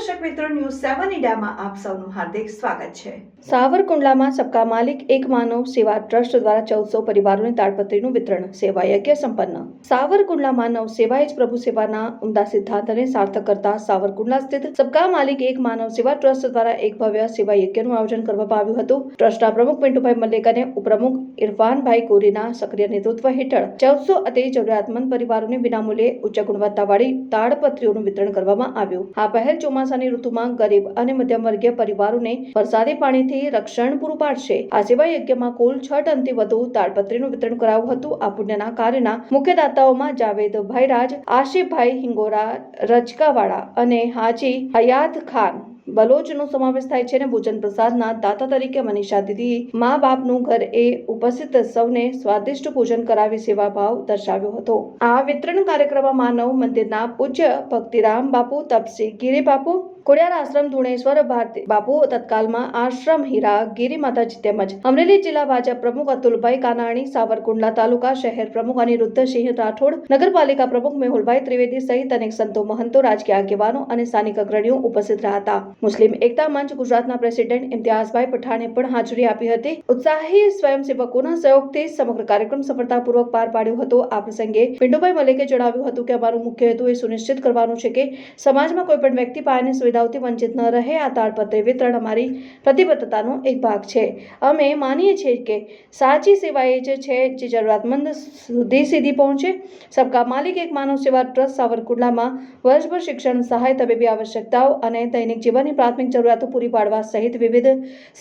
મીડિયામાં આપ સૌનું હાર્દિક સ્વાગત છે. સાવરકુંડલામાં સબકા માલિક એક માનવ સેવા ટ્રસ્ટ દ્વારા ચૌદસો પરિવારોને તાડપત્રીનું વિતરણ, સેવા યજ્ઞ સંપન્ન. સાવરકુંડલા માનવ સેવા જ પ્રભુ સેવાના ઉમદા સિદ્ધાંતને સાર્થક કરતા સાવરકુંડલા સ્થિત સબકા માલિક એક માનવ સેવા ટ્રસ્ટ દ્વારા એક ભવ્ય સેવા યજ્ઞનું આયોજન કરવામાં આવ્યું હતું. ટ્રસ્ટના પ્રમુખ પિન્ટુભાઈ મલ્લિક અને ઉપપ્રમુખ ઇરફાનભાઈ કોરીના સક્રિય નેતૃત્વ હેઠળ ચૌદસો અતિ જરૂરિયાતમંદ પરિવારોને વિનામૂલ્યે ઉચ્ચ ગુણવત્તાવાળી તાડપત્રીઓનું વિતરણ કરવામાં આવ્યું. આ પહેલ ચોમાસાની ઋતુમાં ગરીબ અને મધ્યમ પરિવારોને વરસાદી પાણીથી રક્ષણ પૂરું પાડશે. આ સિવાય યજ્ઞમાં કુલ છ ટનથી વધુ તાડપત્રીનું વિતરણ કરાયું હતું. આ પુણ્યના કાર્યના મુખ્ય દાતાઓમાં જાવેદ ભાઈરાજ આશિફભાઈ હિંગોરા રચકાવાળા અને હાજી હયાત ખાન બલોચનો સમાવેશ થાય છે અને ભોજન પ્રસાદના દાતા તરીકે મનીષા દીદી મા બાપનું ઘર એ ઉપસ્થિત સૌને સ્વાદિષ્ટ ભોજન કરાવી સેવા ભાવ દર્શાવ્યો હતો. આ વિતરણ કાર્યક્રમમાં માનવ મંદિરના પૂજ્ય ભક્તિરામ બાપુ, તપસી ગીરી બાપુ ખોડિયાર આશ્રમ ધુણેશ્વર ભારતી બાપુ તત્કાલમાં આશ્રમ હીરા ગીરી માતાજી તેમજ અમરેલી જિલ્લા ભાજપ પ્રમુખ અતુલભાઈ કાનાણી, સાવરકુંડલા તાલુકા શહેર પ્રમુખ અનિરુદ્ધસિંહ રાઠોડ, નગરપાલિકા પ્રમુખ મેહુલભાઈ ત્રિવેદી સહિત અનેક સંતો, મહંતો, રાજકીય આગેવાનો અને સ્થાનિક અગ્રણીઓ ઉપસ્થિત રહ્યા હતા. મુસ્લિમ એકતા મંચ ગુજરાતના પ્રેસિડેન્ટ ઇમ્તિયાઝભાઈ પઠાણે પણ હાજરી આપી હતી. ઉત્સાહી સ્વયંસેવકોના સહયોગથી સમગ્ર કાર્યક્રમ સફળતાપૂર્વક પાર પાડ્યો હતો. આ પ્રસંગે પિંડુભાઈ મલિકે જણાવ્યું હતું કે અમારું મુખ્ય હેતુ એ સુનિશ્ચિત કરવાનું છે કે સમાજમાં કોઈ પણ વ્યક્તિ પાયાની સુવિધાઓથી વંચિત ન રહે. આ તાળપત્રી વિતરણ અમારી પ્રતિબદ્ધતાનો એક ભાગ છે. અમે માનીએ છીએ કે સાચી સેવા એ જે છે જે જરૂરિયાતમંદ સુધી સીધી પહોંચે. સબકા માલિક એક માનવ સેવા ટ્રસ્ટ સાવરકુંડલામાં વર્ષભર શિક્ષણ, સહાય, તબીબી આવશ્યકતાઓ અને દૈનિક જીવનની પ્રાથમિક જરૂરિયાતો પૂરી પાડવા સહિત વિવિધ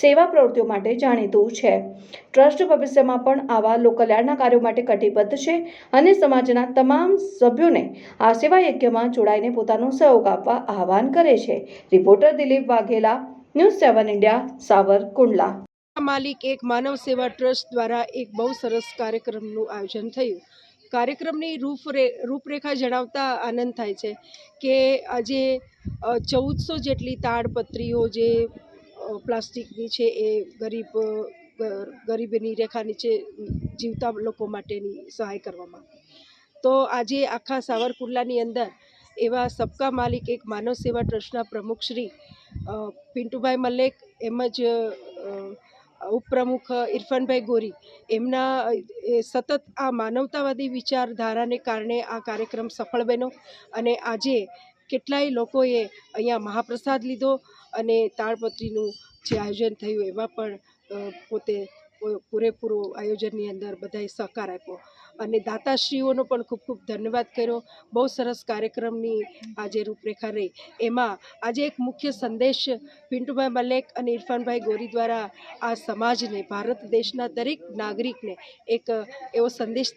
સેવા પ્રવૃત્તિઓ માટે જાણીતું છે. ટ્રસ્ટ ભવિષ્યમાં પણ આવા લોકકલ્યાણના કાર્યો માટે કટિબદ્ધ છે અને સમાજના તમામ સભ્યોને આ સેવા યજ્ઞમાં જોડાઈને પોતાનો સહયોગ આપવા આહવાન કરે છે. Reporter Dilip Vaghela, news seven India, Savarkundla. માલિક એક માનવ સેવા ટ્રસ્ટ દ્વારા એક બહુ સરસ કાર્યક્રમનું આયોજન થયું. કાર્યક્રમની રૂપરે, રૂપરેખા જણાવતા આનંદ થાય છે કે આજે ચૌદસો જેટલી તાડપત્રીઓ જે પ્લાસ્ટિકની છે એ ગરીબ ગરીબની રેખા નીચે જીવતા લોકો માટેની સહાય કરવામાં. તો આજે આખા સાવરકુંડલાની અંદર એવા સબકા માલિક એક માનવ સેવા ટ્રસ્ટના પ્રમુખ શ્રી પિન્ટુભાઈ મલ્લેક એમ જ ઉપપ્રમુખ ઇરફાનભાઈ ગોરી. એમના સતત આ માનવતાવાદી વિચારધારાને કારણે આ કાર્યક્રમ સફળ બન્યો અને આજે કેટલાય લોકોએ અહીંયા મહાપ્રસાદ લીધો અને તાળપત્રીનું જે આયોજન થયું એમાં પણ પોતે પૂરેપૂરું આયોજનની અંદર બધાએ સહકાર આપ્યો. અને દાતાશ્રીઓનો પણ ખૂબ ખૂબ ધન્યવાદ કર્યો. બહુ સરસ કાર્યક્રમની આજે રૂપરેખા રહી. એમાં આજે એક મુખ્ય સંદેશ પિન્ટુભાઈ મલેક અને ઇરફાનભાઈ ગોરી દ્વારા આ સમાજને, ભારત દેશના દરેક નાગરિકને એક એવો સંદેશ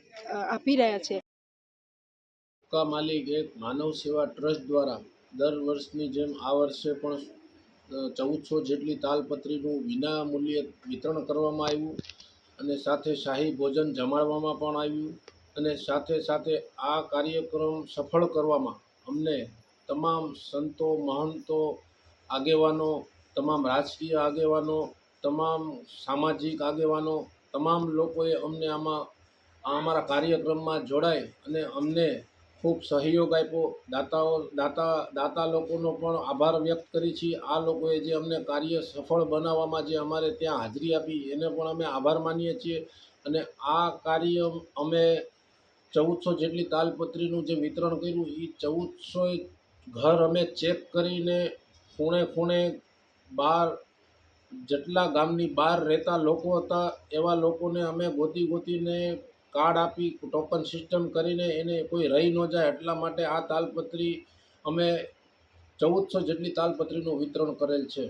આપી રહ્યા છે. કા માલિક એક માનવ સેવા ટ્રસ્ટ દ્વારા દર વર્ષની જેમ આ વર્ષે પણ ચૌદસો જેટલી તાલપત્રીનું વિના મૂલ્યે વિતરણ કરવામાં આવ્યું. અને સાથે શાહી ભોજન જમાડવામાં પણ આવ્યું અને સાથે સાથે આ કાર્યક્રમ સફળ કરવામાં અમને તમામ સંતો, મહંતો, આગેવાનો, તમામ રાજકીય આગેવાનો, તમામ સામાજિક આગેવાનો, તમામ લોકોએ અમને આમાં, આ અમારા કાર્યક્રમમાં જોડાય અને અમને ખૂબ સહયોગ આપ્યો. દાતાઓ, દાતા દાતા લોકોનો પણ આભાર વ્યક્ત કરી છીએ આ લોકોએ જે અમને કાર્ય સફળ બનાવવામાં જે અમારે ત્યાં હાજરી આપી, એને પણ અમે આભાર માનીએ છીએ. અને આ કાર્ય અમે ચૌદસો જેટલી તાલપત્રીનું જે વિતરણ કર્યું એ ચૌદસો ઘર અમે ચેક કરીને ખૂણે ખૂણે બહાર જેટલા ગામની બહાર રહેતા લોકો હતા, એવા લોકોને અમે ગોતી ગોતીને કાર્ડ આપી, ટોકન સિસ્ટમ કરીને એને કોઈ રહી ન જાય એટલા માટે આ તાલપત્રી અમે ચૌદસો જેટલી તાલપત્રીનું વિતરણ કરેલ છે.